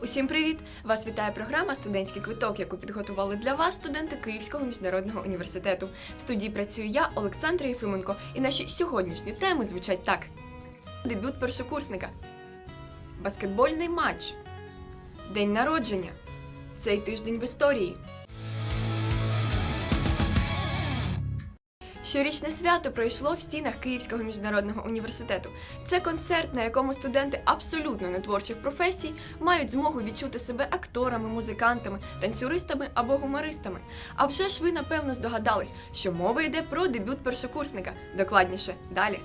Усім привіт! Вас вітає програма Студентський квиток, яку підготували для вас студенти Київського міжнародного університету. В студії працюю я, Олександра Єфименко, і наші сьогоднішні теми звучать так: дебют першокурсника, баскетбольний матч, день народження, цей тиждень в історії. Щорічне свято пройшло в стінах Київського міжнародного університету. Це концерт, на якому студенти абсолютно нетворчих професій мають змогу відчути себе акторами, музикантами, танцюристами або гумористами. А вже ж ви напевно здогадались, що мова йде про дебют першокурсника. Докладніше далі.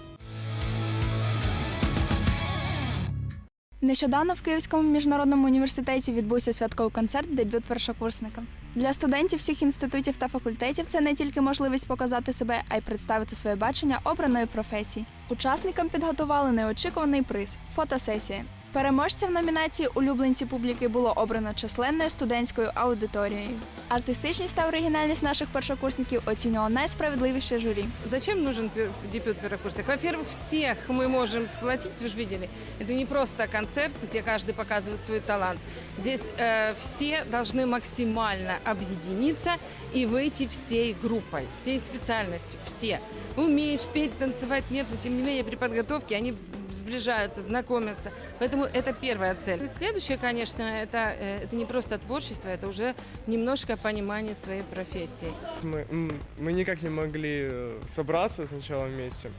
Нещодавно в Київському міжнародному університеті відбувся святковий концерт Дебют першокурсника. Для студентів всіх інститутів та факультетів це не тільки можливість показати себе, а й представити своє бачення обраної професії. Учасникам підготували неочікуваний приз фотосесія. Переможця в номінації Улюбленці публіки було обрано численною студентською аудиторією. Артистичність та оригінальність наших першокурсників оцінювало найсправедливіше журі. Зачем нужен пер- дебют первокурсник? Во-первых, всех мы можем сплотить, вы же видели. Это не просто концерт, где каждый показывает свой талант. Здесь э, все должны максимально объединиться и выйти всей группой, всей специальностью, все. Умеешь петь, танцевать, нет, но тем не менее при подготовке они сближаются, знакомятся. Поэтому это первая цель. И следующее, конечно, это, э, это не просто творчество, это уже немножко понимание своей профессии. Мы, м, мы никак не могли э, собраться сначала вместе,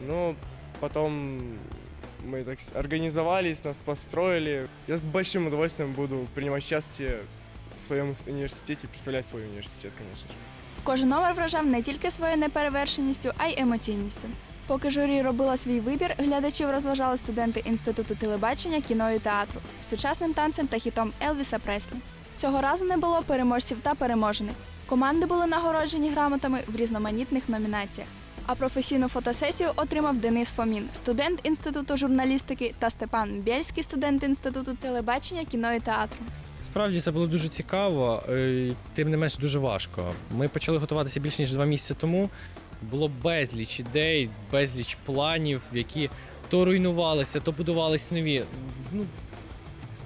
но потом мы так с- организовались, нас построили. Я с большим удовольствием буду принимать участие в своем с- университете, представлять свой университет, конечно же. Кожен номер вражав не тільки своєю неперевершеністю, а й емоційністю. Поки журі робила свій вибір, глядачів розважали студенти інституту телебачення, кіно і театру сучасним танцем та хітом Елвіса Преслі. Цього разу не було переможців та переможених. Команди були нагороджені грамотами в різноманітних номінаціях. А професійну фотосесію отримав Денис Фомін, студент інституту журналістики, та Степан Бєльський, студент інституту телебачення, кіно і театру. Справді це було дуже цікаво, е, тим не менш дуже важко. Ми почали готуватися більш ніж два місяці тому. Було безліч ідей, безліч планів, які то руйнувалися, то будувались нові. Ну,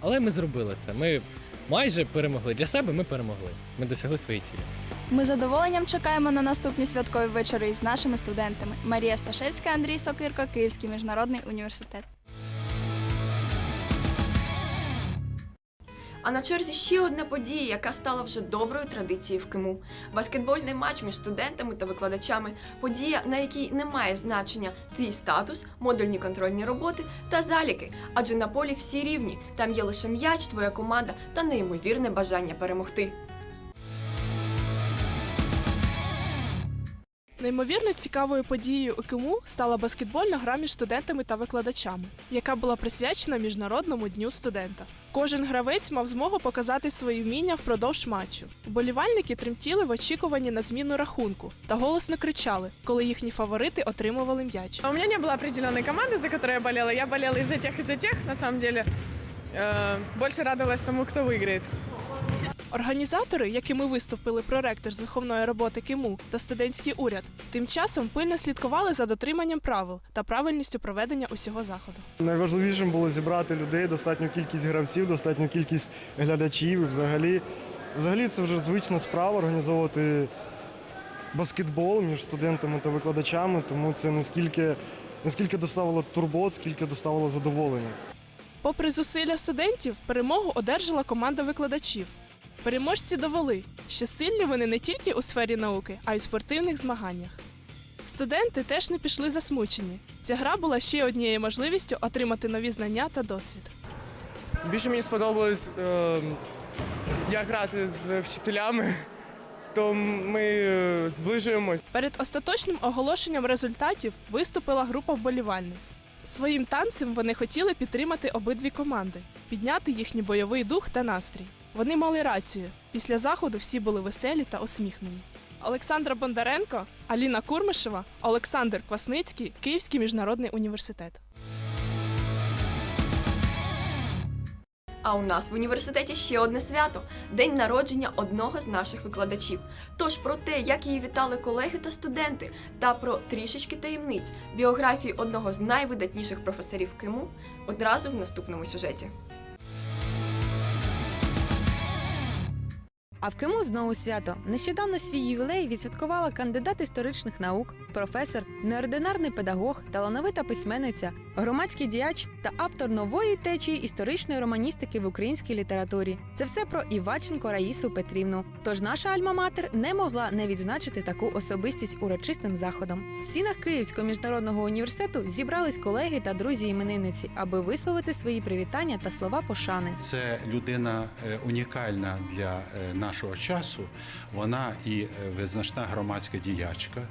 але ми зробили це. Ми майже перемогли. Для себе ми перемогли. Ми досягли своєї цілі. Ми з задоволенням чекаємо на наступні святкові вечори із нашими студентами. Марія Сташевська, Андрій Сокирко, Київський міжнародний університет. А на черзі ще одна подія, яка стала вже доброю традицією в КИМУ. Баскетбольний матч між студентами та викладачами. Подія, на якій немає значення твій статус, модульні контрольні роботи та заліки. Адже на полі всі рівні. Там є лише м'яч, твоя команда та неймовірне бажання перемогти. Неймовірно цікавою подією у КИМУ стала баскетбольна гра між студентами та викладачами, яка була присвячена Міжнародному дню студента. Кожен гравець мав змогу показати свої вміння впродовж матчу. Вболівальники тремтіли в очікуванні на зміну рахунку та голосно кричали, коли їхні фаворити отримували м'яч. А У меня не было определенной команды, за которую я болела. Я болела из-за тех, из-за тех. На самом деле, э, больше радовалась тому, кто выиграет. Організатори, якими виступили проректор з виховної роботи КИМУ та студентський уряд, тим часом пильно слідкували за дотриманням правил та правильністю проведення усього заходу. Найважливішим було зібрати людей, достатню кількість гравців, достатню кількість глядачів. І взагалі, взагалі це вже звична справа організовувати баскетбол між студентами та викладачами, тому це не скільки, не скільки доставило турбот, скільки доставило задоволення. Попри зусилля студентів, перемогу одержала команда викладачів. Переможці довели, що сильні вони не тільки у сфері науки, а й у спортивних змаганнях. Студенти теж не пішли засмучені. Ця гра була ще однією можливістю отримати нові знання та досвід. Більше мені сподобалось е, як грати з вчителями, то ми е, зближуємось. Перед остаточним оголошенням результатів виступила група вболівальниць. Своїм танцем вони хотіли підтримати обидві команди, підняти їхній бойовий дух та настрій. Вони мали рацію. Після заходу всі були веселі та усміхнені. Олександра Бондаренко, Аліна Курмишева, Олександр Квасницький, Київський міжнародний університет. А у нас в університеті ще одне свято день народження одного з наших викладачів. Тож про те, як її вітали колеги та студенти, та про трішечки таємниць біографії одного з найвидатніших професорів КИМУ одразу в наступному сюжеті. А в Криму знову свято. Нещодавно свій ювілей відсвяткувала кандидат історичних наук, професор, неординарний педагог, талановита письменниця, громадський діяч та автор нової течії історичної романістики в українській літературі. Це все про Іваченко Раїсу Петрівну. Тож наша альма-матер не могла не відзначити таку особистість урочистим заходом. В стінах Київського міжнародного університету зібрались колеги та друзі іменинниці, аби висловити свої привітання та слова пошани. Це людина е, унікальна для е, нашого часу. Вона і е, визначна громадська діячка,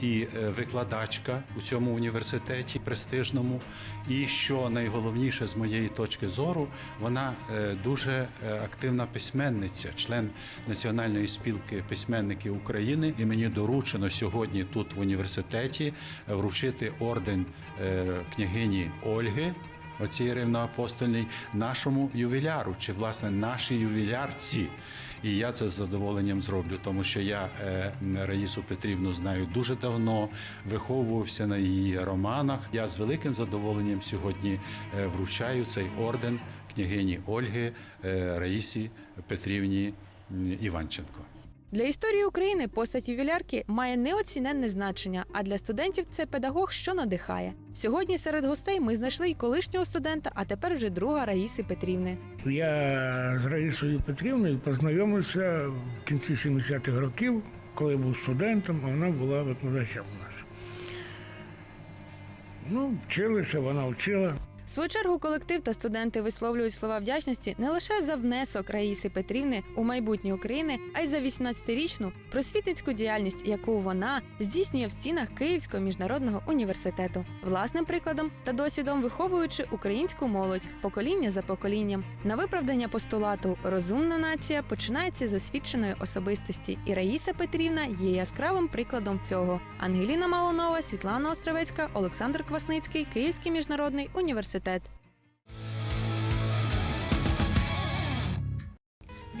і е, викладачка у цьому університеті престижному. І що найголовніше з моєї точки зору, вона е, дуже активна письменниця, член Національної спілки письменників України. І мені доручено сьогодні тут в університеті вручити орден княгині Ольги оцій рівноапостольній нашому ювіляру, чи власне нашій ювілярці. І я це з задоволенням зроблю, тому що я е, Раїсу Петрівну знаю дуже давно, виховувався на її романах. Я з великим задоволенням сьогодні е, вручаю цей орден княгині Ольги е, Раїсі Петрівні Іванченко. Для історії України постать ювілярки має неоціненне значення, а для студентів це педагог, що надихає. Сьогодні серед гостей ми знайшли й колишнього студента, а тепер вже друга Раїси Петрівни. Я з Раїсою Петрівною познайомився в кінці 70-х років, коли був студентом, а вона була викладачем у нас. Ну, вчилися, вона вчила. В свою чергу колектив та студенти висловлюють слова вдячності не лише за внесок Раїси Петрівни у майбутнє України, а й за 18-річну просвітницьку діяльність, яку вона здійснює в стінах Київського міжнародного університету, власним прикладом та досвідом виховуючи українську молодь покоління за поколінням. На виправдання постулату розумна нація починається з освіченої особистості, і Раїса Петрівна є яскравим прикладом цього. Ангеліна Малонова, Світлана Островецька, Олександр Квасницький, Київський міжнародний університет.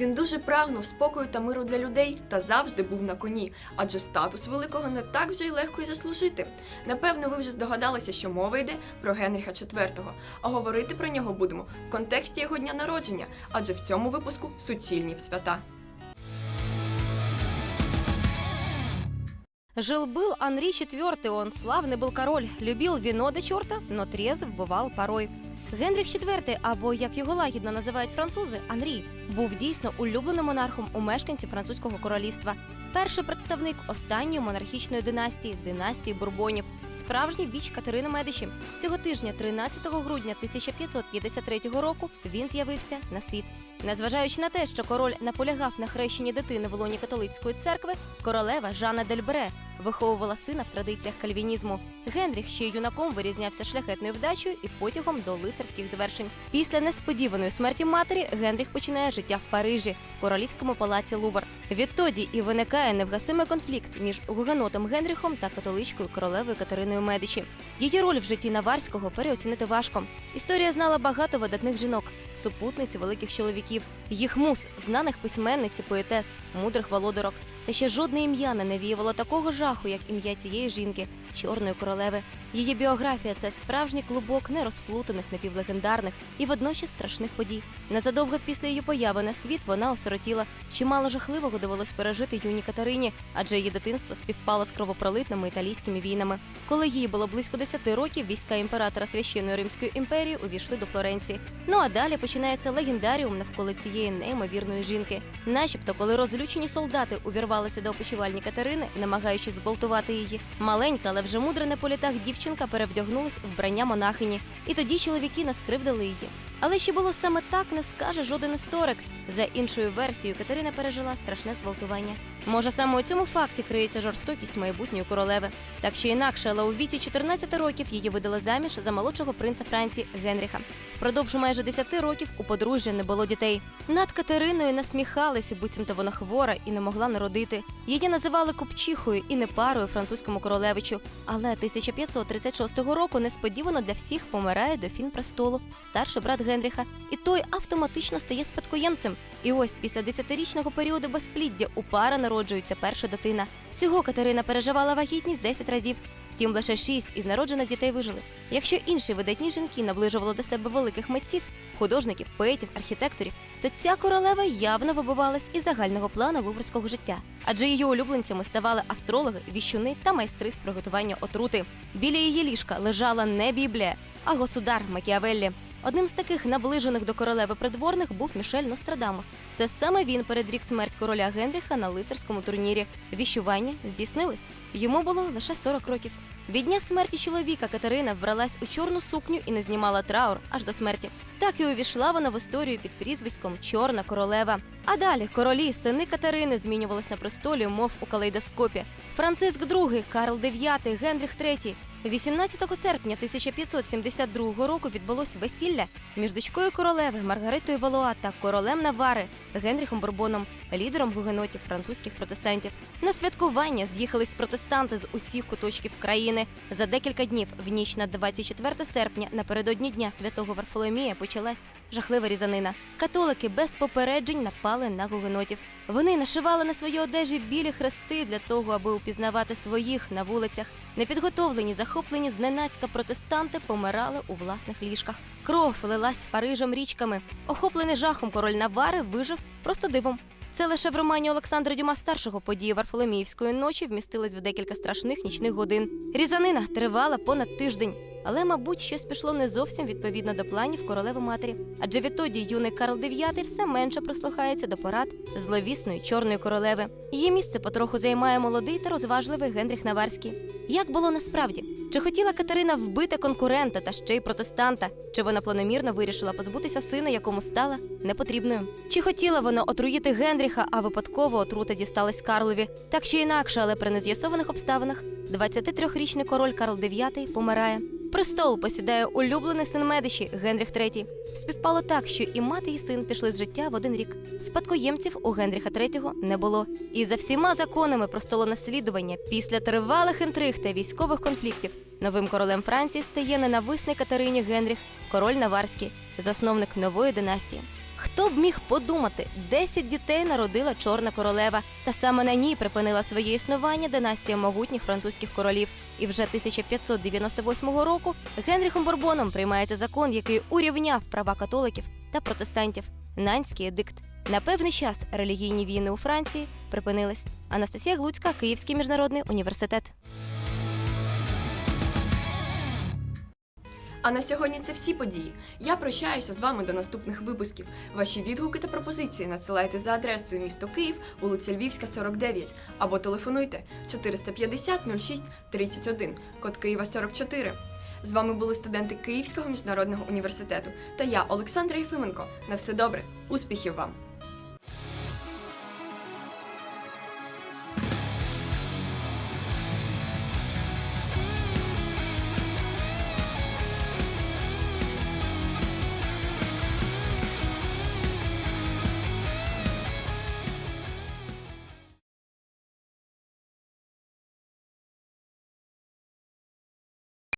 Він дуже прагнув спокою та миру для людей та завжди був на коні, адже статус великого не так вже й легко й заслужити. Напевно, ви вже здогадалися, що мова йде про Генріха IV, а говорити про нього будемо в контексті його дня народження, адже в цьому випуску суцільні свята. Жил-был Анри IV, он славный был король, любил вино до чорта, но трезв бував порой. Генріх IV, або як його лагідно називають французи, Анрі, був дійсно улюбленим монархом у мешканців французького королівства. Перший представник останньої монархічної династії династії Бурбонів, справжній біч Катерини Медичі. Цього тижня, 13 грудня 1553 року, він з'явився на світ. Незважаючи на те, що король наполягав на хрещенні дитини в лоні католицької церкви, королева Жанна Дельбре виховувала сина в традиціях кальвінізму. Генріх ще юнаком вирізнявся шляхетною вдачею і потягом до лицарських звершень. Після несподіваної смерті матері Генріх починає життя в Парижі, королівському палаці Лувр. Відтоді і виникає невгасимий конфлікт між гугенотом Генріхом та католичкою королевою Катериною Медичі. Її роль в житті Наварського переоцінити важко. Історія знала багато видатних жінок, супутниць великих чоловіків, їх муз, знаних письменниць і поетес, мудрих володарок. Та ще жодне ім'я не навіювало такого жаху, як ім'я цієї жінки, чорної королеви. Її біографія це справжній клубок нерозплутаних, напівлегендарних і водночас страшних подій. Незадовго після її появи на світ вона осиротіла. Чимало жахливого довелось пережити юній Катерині, адже її дитинство співпало з кровопролитними італійськими війнами. Коли їй було близько 10 років, війська імператора священної Римської імперії увійшли до Флоренції. Ну а далі починається легендаріум навколо цієї неймовірної жінки. Начебто, коли розлючені солдати увірвалися до опочивальні Катерини, намагаючись зґвалтувати її, маленька, але вже мудра на політах дівчинка перевдягнулась у вбрання монахині, і тоді чоловіки наскривдили її. Але ще було саме так, не скаже жоден історик. За іншою версією, Катерина пережила страшне зґвалтування. Може, саме у цьому факті криється жорстокість майбутньої королеви. Так чи інакше, але у віці 14 років її видали заміж за молодшого принца Франції Генріха. Впродовж майже 10 років у подружжя не було дітей. Над Катериною насміхалися, буцімто вона хвора і не могла народити. Її називали купчихою і непарою французькому королевичу. Але 1536 року несподівано для всіх помирає дофін престолу, старший брат Генріха, і той автоматично стає спадкоємцем. І ось після десятирічного періоду безпліддя у пара народжується перша дитина. Всього Катерина переживала вагітність 10 разів. Втім, лише шість із народжених дітей вижили. Якщо інші видатні жінки наближували до себе великих митців, художників, поетів, архітекторів, то ця королева явно вибивалась із загального плану луврського життя. Адже її улюбленцями ставали астрологи, віщуни та майстри з приготування отрути. Біля її ліжка лежала не Біблія, а государ Макіавеллі. Одним з таких наближених до королеви придворних був Мішель Нострадамус. Це саме він передрік смерть короля Генріха на лицарському турнірі. Віщування здійснилось. Йому було лише 40 років. Від дня смерті чоловіка Катерина вбралась у чорну сукню і не знімала траур аж до смерті. Так і увійшла вона в історію під прізвиськом Чорна королева. А далі королі, сини Катерини змінювались на престолі, мов у калейдоскопі. Франциск II, Карл IX, Генріх III. 18 серпня 1572 року відбулось весілля між дочкою королеви Маргаритою Валуа та королем Навари Генріхом Бурбоном, лідером гугенотів французьких протестантів. На святкування з'їхались протестанти з усіх куточків країни. За декілька днів, в ніч на 24 серпня, напередодні дня святого Варфоломія, почалась жахлива різанина. Католики без попереджень напали на гугенотів. Вони нашивали на свої одежі білі хрести для того, аби упізнавати своїх на вулицях. Непідготовлені, захоплені зненацька протестанти помирали у власних ліжках. Кров лилась Парижем річками. Охоплений жахом король Навари вижив просто дивом. Це лише в романі Олександра Дюма старшого події Варфоломіївської ночі вмістились в декілька страшних нічних годин. Різанина тривала понад тиждень. Але, мабуть, щось пішло не зовсім відповідно до планів королеви матері. Адже відтоді юний Карл IX все менше прислухається до порад зловісної чорної королеви. Її місце потроху займає молодий та розважливий Генріх Наварський. Як було насправді? Чи хотіла Катерина вбити конкурента та ще й протестанта? Чи вона планомірно вирішила позбутися сина, якому стала непотрібною? Чи хотіла вона отруїти Генріха, а випадково отрута дісталась Карлові? Так чи інакше, але при нез'ясованих обставинах 23-річний король Карл IX помирає. Престол посідає улюблений син Медичі Генріх III. Співпало так, що і мати, і син пішли з життя в один рік. Спадкоємців у Генріха III не було. І за всіма законами престолонаслідування після тривалих інтриг та військових конфліктів новим королем Франції стає ненависний Катерині Генріх, король Наварський, засновник нової династії. Хто б міг подумати, 10 дітей народила чорна королева, та саме на ній припинила своє існування династія могутніх французьких королів. І вже 1598 року Генріхом Бурбоном приймається закон, який урівняв права католиків та протестантів. Нанський едикт. На певний час релігійні війни у Франції припинились. Анастасія Глуцька, Київський міжнародний університет. А на сьогодні це всі події. Я прощаюся з вами до наступних випусків. Ваші відгуки та пропозиції надсилайте за адресою місто Київ, вулиця Львівська, 49, або телефонуйте 450 06 31, код Києва 44. З вами були студенти Київського міжнародного університету та я, Олександра Єфименко. На все добре, успіхів вам!